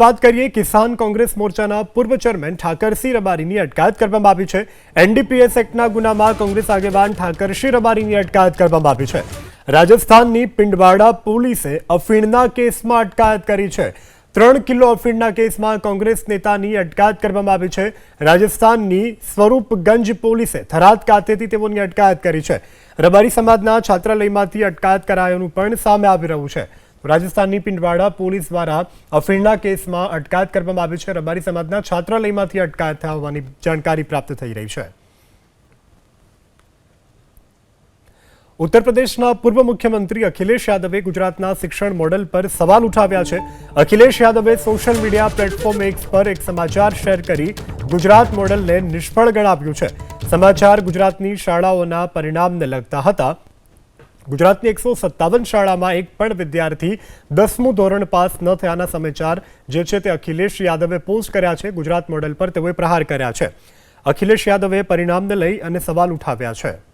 વાત કરીએ કિસાન કોંગ્રેસ મોરચાના પૂર્વ ચેરમેન ઠાકરસિંહ રબારીની અટકાયત કરવામાં આવી છે. એનડીપીએસ એક્ટના ગુનામાં કોંગ્રેસ આગેવાન ઠાકરસિંહ રબારીની અટકાયત કરવામાં આવી છે. રાજસ્થાનની પિંડવાડા પોલીસે અફીણના કેસમાં અટકાયત કરી છે. ત્રણ કિલો અફીણના કેસમાં કોંગ્રેસ નેતાની અટકાયત કરવામાં આવી છે. રાજસ્થાનની સ્વરૂપગંજ પોલીસે થરાદ ખાતેથી તેઓની અટકાયત કરી છે. રબારી સમાજના છાત્રાલયમાંથી અટકાયત કરાયાનું પણ સામે આવી રહ્યું છે. રાજસ્થાનની પિંડવાડા પોલીસ દ્વારા અફીણના કેસમાં અટકાયત કરવામાં આવી છે. રબારી સમાજના છાત્રાલયમાંથી અટકાયત થયા હોવાની જાણકારી પ્રાપ્ત થઈ રહી છે. ઉત્તર પ્રદેશના પૂર્વ મુખ્યમંત્રી અખિલેશ યાદવે ગુજરાતના શિક્ષણ મોડલ પર સવાલ ઉઠાવ્યા છે. અખિલેશ યાદવે સોશિયલ મીડિયા પ્લેટફોર્મ એક્સ પર એક સમાચાર શેર કરી ગુજરાત મોડલને નિષ્ફળ ગણાવ્યું છે. સમાચાર ગુજરાતની શાળાઓના પરિણામને લગતા હતા. ગુજરાતની એકસો સત્તાવન શાળામાં એક પણ વિદ્યાર્થી દસમું ધોરણ પાસ ન થયાના સમાચાર જે છે તે અખિલેશ યાદવે પોસ્ટ કર્યા છે. ગુજરાત મોડલ પર તેઓએ પ્રહાર કર્યા છે. અખિલેશ યાદવે પરિણામને લઈ અને સવાલ ઉઠાવ્યા છે.